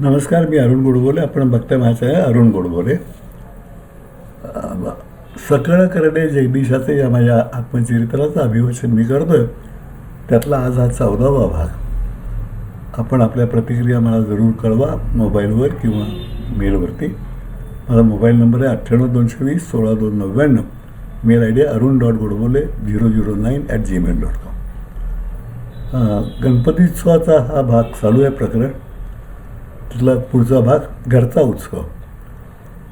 नमस्कार मी अरुण गोडबोले. आपण भक्त माझं आहे अरुण गोडबोले. सकळ करणे जगदीशाचे या माझ्या आत्मचरित्राचं अभिवाचन मी करतोय. त्यातला आज हा चौदावा भाग. आपण आपल्या प्रतिक्रिया मला जरूर कळवा मोबाईलवर किंवा मेलवरती. माझा मोबाईल नंबर आहे अठ्ठ्याण्णव दोनशे वीस सोळा दोन नव्याण्णव. Mail I D Arun dot Godbole zero zero nine at Gmail dot com. गणपतीत्सवाचा हा भाग चालू आहे प्रकरण. तिथला पुढचा भाग घरचा उत्सव.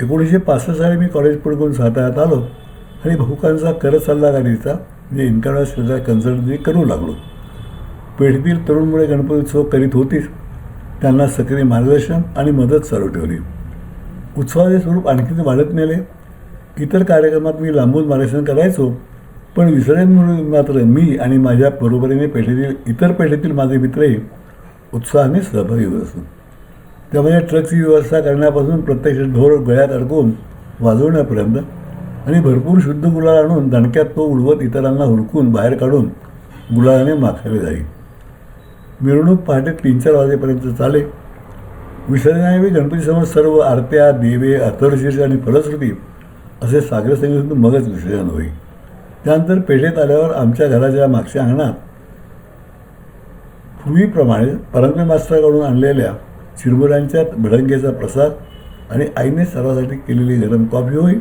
एकोणीसशे पासष्ट साली मी कॉलेज पुढे साताऱ्यात आलो आणि भाऊकांचा कर सल्लागारीचा म्हणजे इंटरनॅशनल कन्सल्टन्सी करू लागलो. पेठतील तरुणमुळे गणपती उत्सव करीत होतीच. त्यांना सक्रिय मार्गदर्शन आणि मदत चालू ठेवली. उत्सवाचे स्वरूप आणखीन वाढत नेले. इतर कार्यक्रमात मी लांबून मार्गदर्शन करायचो पण विसरेन म्हणून मात्र मी आणि माझ्या बरोबरीने पेठेतील इतर पेठेतील माझे मित्रही उत्साहाने सहभागी होत असतो. त्यामुळे ट्रकची व्यवस्था करण्यापासून प्रत्यक्ष ढोर गळ्यात अडकून वाजवण्यापर्यंत आणि भरपूर शुद्ध गुलाल आणून दणक्यात तो उडवत इतरांना हुडकून बाहेर काढून गुलालाने माखावे जाई. मिरवणूक पहाटे तीन चार वाजेपर्यंत चाले. विसर्जनावेळी गणपतीसमोर सर्व आरत्या देवे अथर्वशीर्ष आणि फलश्रुती असे सागर संगीतून मगच विसर्जन होई. त्यानंतर पेठेत आल्यावर आमच्या घराच्या मागच्या अंगणात पूर्वीप्रमाणे परंपरे मास्तराकडून आणलेल्या चिरमुऱ्यांच्या भडंगेचा प्रसाद आणि आईने सर्वासाठी केलेली गरम कॉफी होईल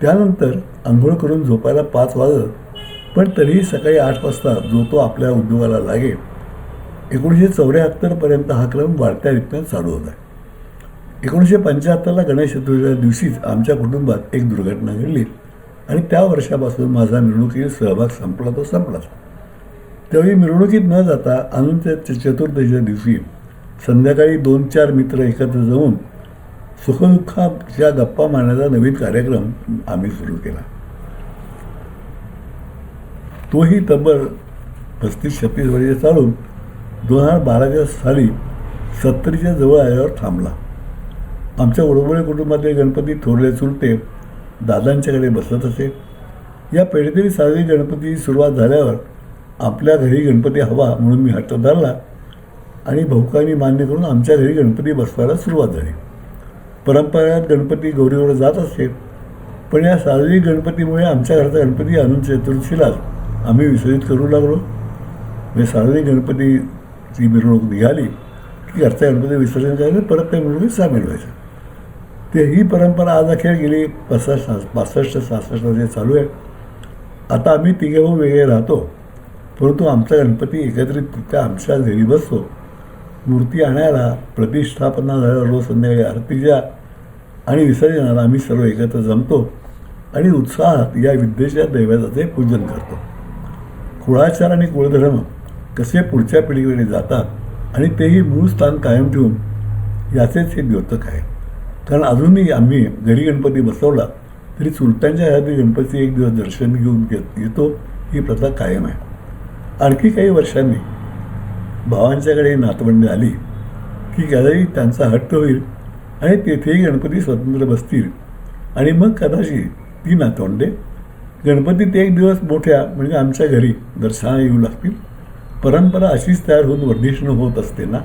त्यानंतर आंघोळ करून झोपायला पाच वाजत पण तरीही सकाळी आठ वाजता जो तो आपल्या उद्योगाला लागेल एकोणीसशे चौऱ्याहत्तरपर्यंत हा क्रम वाढत्या रीतीने चालू होता. एकोणीसशे पंच्याहत्तरला गणेश चतुर्थीच्या दिवशीच आमच्या कुटुंबात एक दुर्घटना घडली आणि त्या वर्षापासून माझा मिरवणुकीत सहभाग संपला तो संपलाच. त्यावेळी मिरवणुकीत न जाता अनंत चतुर्दशीच्या दिवशी संध्याकाळी दोन चार मित्र एकत्र जाऊन सुखदुःखाच्या गप्पा मारण्याचा नवीन कार्यक्रम आम्ही सुरू केला. तोही तब्बल पस्तीस छत्तीस वर्षे चालून दोन हजार बाराच्या साली सत्तरीच्या जवळ आल्यावर थांबला. आमच्या उडबोळे कुटुंबातील गणपती थोरले चुलते दादांच्याकडे बसत असे. या पेढीतील साजरी गणपतीची सुरुवात झाल्यावर आपल्या घरी गणपती हवा म्हणून मी हट्ट धरला. आणि भाऊकांनी मान्य करून आमच्या घरी गणपती बसवायला सुरुवात झाली. परंपरागत गणपती गौरीवर जात असते पण या शारीरिक गणपतीमुळे आमच्या घरचा गणपती अनंत चतुर्थीलाच आम्ही विसर्जित करू लागलो. म्हणजे शारीरिक गणपतीची मिरवणूक निघाली की घरचा गणपती विसर्जन करायचं परत त्या मिरवणुकीत सामील व्हायचं. ते ही परंपरा आज अखेर गेली पासष्ट पासष्ट सहासष्ट जे चालू आहे. आता आम्ही तिघे भाऊ वेगळे राहतो परंतु आमचा गणपती एकत्रितरित्या आमच्या घरी बसतो. मूर्ती आणायला प्रतिष्ठापना झाल्यावर रोज संध्याकाळी आरतीच्या आणि विसर्जनाला आम्ही सर्व एकत्र जमतो आणि उत्साहात या विद्येच्या दैवताचे पूजन करतो. कुळाचार आणि कुळधर्म कसे पुढच्या पिढीकडे जातात आणि तेही मूळ स्थान कायम ठेवून याचेच हे द्योतक आहे. कारण अजूनही आम्ही घरी गणपती बसवला तरी चुलत्यांच्या घरातील गणपती एक दिवस दर्शन घेऊन घेत येतो ही प्रथा कायम आहे. आणखी काही वर्षांनी भावांच्याकडे नातवंडी आली की कदाचित त्यांचा हट्ट होईल आणि तेथेही गणपती स्वतंत्र बसतील. आणि मग कदाचित ती नातवंडे गणपती ते एक दिवस मोठ्या म्हणजे आमच्या घरी दर्शनाला येऊ लागतील. परंपरा अशीच तयार होऊन वर्धिष्ण होत असते ना?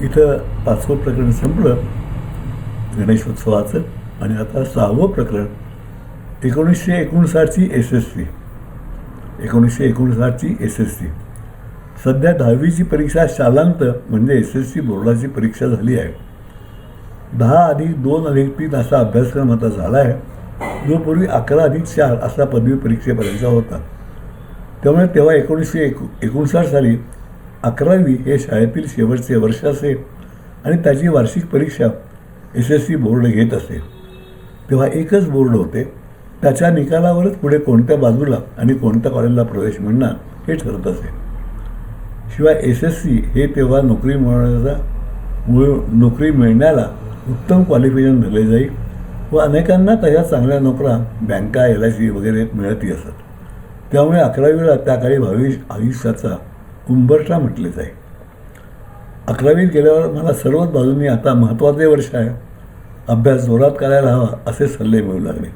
इथं पाचवं प्रकरण संपलं. गणेशोत्सवाचं आणि आता सहावं प्रकरण. एकोणीसशे एकोणसाठची एस एस सी. एकोणीसशे एकोणसाठची एस एस सी. सध्या दहावीची परीक्षा शालांत म्हणजे एस एस सी बोर्डाची परीक्षा झाली आहे. दहा अधिक दोन अधिक तीन असा अभ्यासक्रम आता झाला आहे जो पूर्वी अकरा अधिक चार असा पदवी परीक्षेपर्यंत होता. त्यामुळे तेव्हा एकोणीसशे एक एकोणसाठ साली अकरावी हे शाळेतील शेवटचे वर्ष असे आणि त्याची वार्षिक परीक्षा एस एस सी बोर्ड घेत असे. तेव्हा एकच बोर्ड होते. त्याच्या निकालावरच पुढे कोणत्या बाजूला आणि कोणत्या कॉलेजला प्रवेश मिळणार हे ठरत असे. शिवाय एस एस सी हे तेव्हा नोकरी मिळवण्याचा मुळ- नोकरी मिळण्याला उत्तम क्वालिफिकेशन दिले जाईल व अनेकांना तशा चांगल्या नोकऱ्या बँका एल आय सी वगैरे मिळतही असत. त्यामुळे अकरावीला त्या काळी भावी आयुष्याचा उंबरठा म्हटले जाई अकरावीत गेल्यावर मला सर्वच बाजूंनी आता महत्त्वाचे वर्ष आहे. अभ्यास जोरात करायला हवा असे सल्ले मिळू लागले.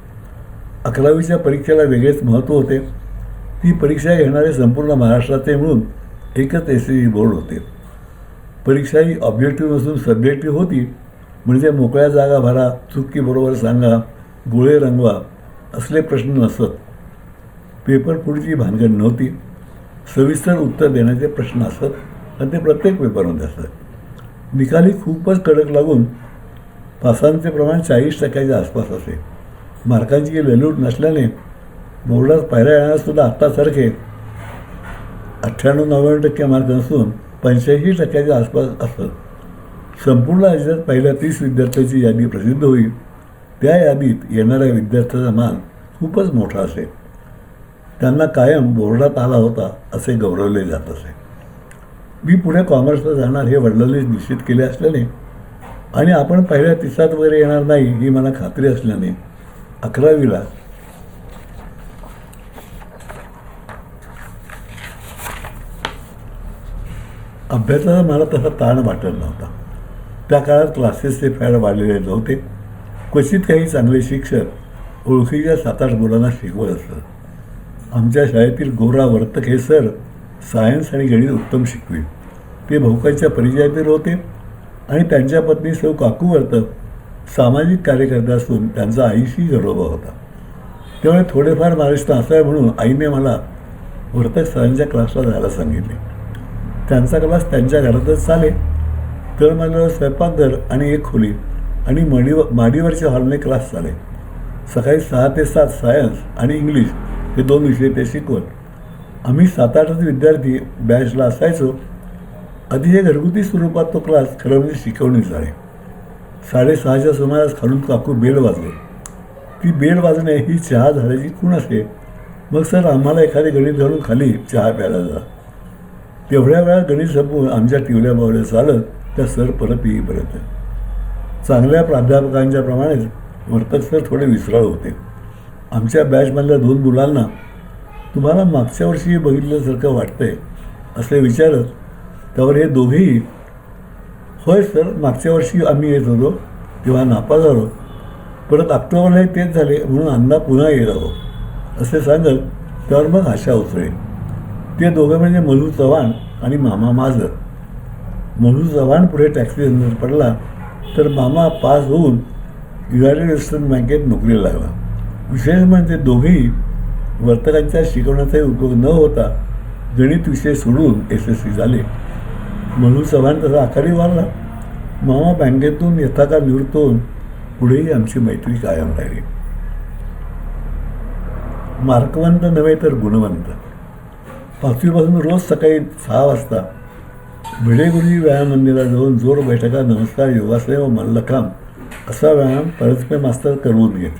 अकरावीच्या परीक्षेला वेगळेच महत्त्व होते. ती परीक्षा घेणारे संपूर्ण महाराष्ट्राचे मिळून एकच एस सी बोर्ड होते. परीक्षा ही ऑब्जेक्टिव्ह नसून सब्जेक्टिव्ह होती. म्हणजे मोकळ्या जागा भरा चुकी बरोबर सांगा गोळे रंगवा असले प्रश्न नसत. पेपर पुढची भानगड नव्हती. सविस्तर उत्तर देण्याचे प्रश्न असत आणि ते प्रत्येक पेपरमध्ये असत. निकाली खूपच कडक लागून पासांचे प्रमाण चाळीस टक्क्याच्या आसपास असे. मार्कांची वेलूट नसल्याने बोर्डात पायऱ्या येण्यासुद्धा आत्तासारखे अठ्ठ्याण्णव नव्याण्णव टक्के मार्क नसून पंच्याऐंशी टक्क्याच्या आसपास असतात संपूर्ण राज्यात पहिल्या तीस विद्यार्थ्यांची यादी प्रसिद्ध होईल. त्या यादीत येणाऱ्या विद्यार्थ्याचा मान खूपच मोठा असेल. त्यांना कायम बोर्डात आला होता असे गौरवले जात असे. मी पुढे कॉमर्सला जाणार हे वडिलांनी निश्चित केले असल्याने आणि आपण पहिल्या तिसात वगैरे येणार नाही ही मला खात्री असल्याने अकरावीला अभ्यासाला मला तसा ताण वाटत नव्हता. त्या काळात क्लासेसचे फॅड वाढलेले नव्हते. क्वचित काही चांगले शिक्षक ओळखीच्या सात आठ मुलांना शिकवत असत. आमच्या शाळेतील गोरा वर्तक हे सर सायन्स आणि गणित उत्तम शिकवे. ते भाऊकांच्या परिचयातील होते आणि त्यांच्या पत्नी सौ काकू वर्तक सामाजिक कार्यकर्ता असून त्यांचा आईशी घरोबा होता. त्यामुळे थोडेफार महाराष्ट्र असावे म्हणून आईने मला वर्तक सरांच्या क्लासला जायला सांगितले. त्यांचा क्लास त्यांच्या घरातच चाले तर स्वयंपाकघर आणि एक खोली आणि मडीवर माडीवरच्या हॉलने क्लास चाले सकाळी सहा ते सात सायन्स आणि इंग्लिश हे दोन विषय ते शिकवत आम्ही सात आठच विद्यार्थी बॅचला असायचो. आधी हे घरगुती स्वरूपात तो क्लास खरं म्हणजे शिकवणी झाले साडेसहाच्या सुमारास खालून काकू बेड वाजले. ती बेड वाजणे ही चहा झाल्याची खूण असते मग सर आम्हाला एखादी गणित घालून खाली चहा प्यायला जा. तेवढ्या वेळा गणित संपून आमच्या टिवल्या बावल्या चालत त्या सर परत येईपर्यंत चांगल्या प्राध्यापकांच्या प्रमाणेच वर्तक सर थोडे विसराळ होते. आमच्या बॅचमधल्या दोन मुलांना तुम्हाला मागच्या वर्षी बघितल्यासारखं वाटतंय असे विचारत त्यावर हे दोघेही होय सर मागच्या वर्षी आम्ही येत होतो तेव्हा नापास झालो. परत ऑक्टोबरलाही तेच झाले म्हणून अण्णा पुन्हा येत आहो असे सांगत त्यावर मग आशा उचळे ते दोघं म्हणजे मधू चव्हाण आणि मामा माझं मधू चव्हाण पुढे टॅक्सी नंतर पडला तर मामा पास होऊन युनायटेड वेस्टर्न बँकेत नोकरीला लागला. विशेष म्हणजे दोघेही वर्तकांच्या शिकवण्याचाही उपयोग न होता गणित विषय सोडून एस एस सी झाले. मधू चव्हाण तसा आखाडी वाढला. मामा बँकेतून यथाकार निवृत्त होऊन पुढेही आमची मैत्री कायम राहिली. मार्कवंत नव्हे तर गुणवंत. पाचवीपासून रोज सकाळी सहा वाजता भिडे गुरुजी व्यायाम मंदिरात जाऊन जोर बैठका नमस्कार योगासने व मल्लखांब असा व्यायाम परस्पर मास्तर करवून घेत.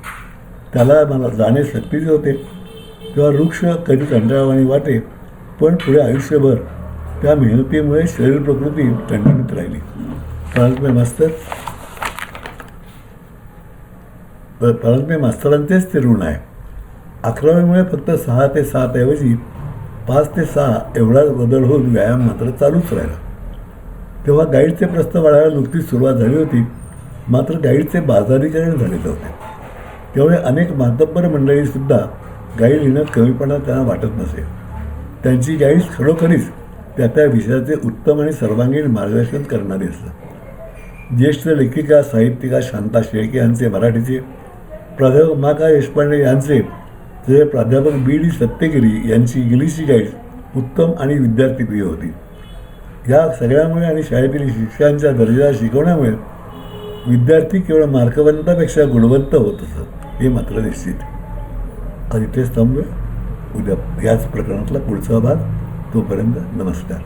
त्याला मला जाणे सक्तीचे होते तेव्हा वृक्ष कधी कंटाळवाणी वाटे पण पुढे आयुष्यभर त्या मेहनतीमुळे शरीर प्रकृती टणटणीत राहिली. परस्पर मास्तर परस्पर मास्तरांचेच ते ऋण आहे. अकरावीमुळे फक्त सहा ते सात ऐवजी पाच ते सहा एवढाच बदल होऊन व्यायाम मात्र चालूच राहिला. तेव्हा गाईडचे प्रस्ताव वाढायला नुकतीच सुरुवात झाली होती. मात्र गाईडचे बाजारीकरण झालेले होते. त्यामुळे अनेक मातब्बर मंडळीसुद्धा गाईड लिहिण्यात कमीपणा त्यांना वाटत नसे. त्यांची गाईड्स खरोखरीच त्या त्या विषयाचे उत्तम आणि सर्वांगीण मार्गदर्शन करणारी असतात. ज्येष्ठ लेखिका साहित्यिका शांता शेळके यांचे मराठीचे प्राध्यापक उमाका देशपांडे यांचे जे प्राध्यापक बी डी सत्यगिरी यांची इंग्लिशची गाईड उत्तम आणि विद्यार्थीप्रिय होती. या सगळ्यामुळे आणि शाळेतील शिक्षकांच्या दर्जा शिकवण्यामुळे विद्यार्थी केवळ मार्कवंतापेक्षा गुणवंत होत असत हे मात्र निश्चित. आणि तेच थांबूया उद्या याच प्रकरणातला पुढचा भाग. तोपर्यंत नमस्कार.